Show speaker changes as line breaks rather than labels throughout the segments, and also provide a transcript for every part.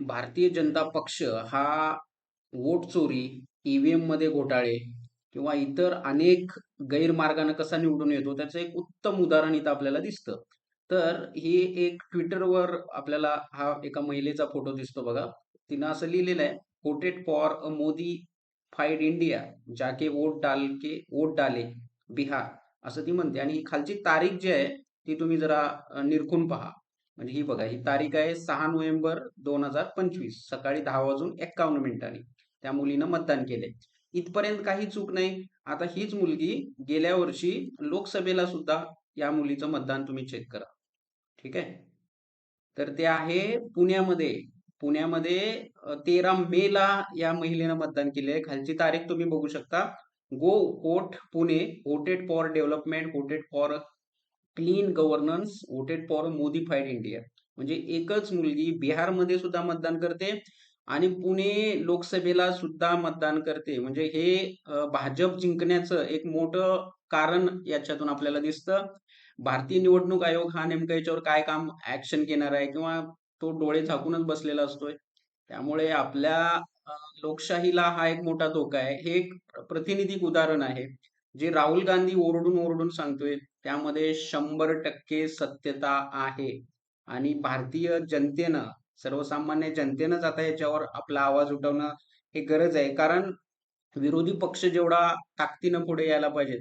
भारतीय जनता पक्ष हा वोट चोरी, ईव्हीएममध्ये घोटाळे किंवा इतर अनेक गैरमार्गाने कसा निवडून येतो त्याचं एक उत्तम उदाहरण इथं आपल्याला दिसतं. तर ही एक ट्विटरवर आपल्याला हा एका महिलेचा फोटो दिसतो बघा. तिनं असं लिहिलेलं आहे, quoted for a modified India, जाके वोट डाल के वोट डाले, बिहार." असं ती म्हणते आणि ही खालची तारीख जी आहे ती तुम्ही जरा निरखून पहा. म्हणजे ही बघा, ही तारीख आहे सहा नोव्हेंबर 2025 सकाळी दहा वाजून 51 मिनिटांनी. त्या मुलीनं मतदान केलंय. इथपर्यंत काही चूक नाही. आता हीच मुलगी गेल्या वर्षी लोकसभेला सुद्धा या मुलीचं मतदान तुम्ही चेक करा. ठीक आहे. तर ते आहे पुण्यामध्ये. पुण्यामध्ये तेरा मे ला या महिलेनं मतदान केले खालची तारीख तुम्ही बघू शकता. गो coat Pune, voted for development, voted for clean governance, voted for modified India. म्हणजे एकच मुलगी बिहारमध्ये सुद्धा मतदान करते आणि पुणे लोकसभेला सुद्धा मतदान करते. म्हणजे हे भाजप जिंकण्याचं एक मोठं कारण याच्यातून आपल्याला दिसतं. भारतीय निवडणूक आयोग हा नेमका याच्यावर काय काम ऍक्शन घेणार आहे किंवा तो डोळे झाकूनच बसलेला असतोय. त्यामुळे आपल्या लोकशाहीला हा एक मोठा धोका आहे. हे एक प्रातिनिधिक उदाहरण आहे. जे राहुल गांधी ओरडून-ओरडून सांगतोय त्यामध्ये 100% सत्यता आहे. आणि भारतीय जनतेनं, सर्वसामान्य जनतेनंच आता याच्यावर आपला आवाज उठवणं हे गरज आहे. कारण विरोधी पक्ष जेवढा ताकदीनं पुढे यायला पाहिजे,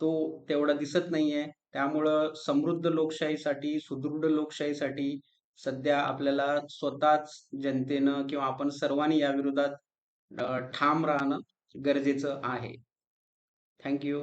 तो तेवढा दिसत नाहीये. त्यामुळं समृद्ध लोकशाहीसाठी, सुदृढ लोकशाहीसाठी सध्या आपल्याला स्वतःच जनतेनं किंवा आपण सर्वांनी या विरोधात ठाम राहणं गरजेचं आहे. Thank you.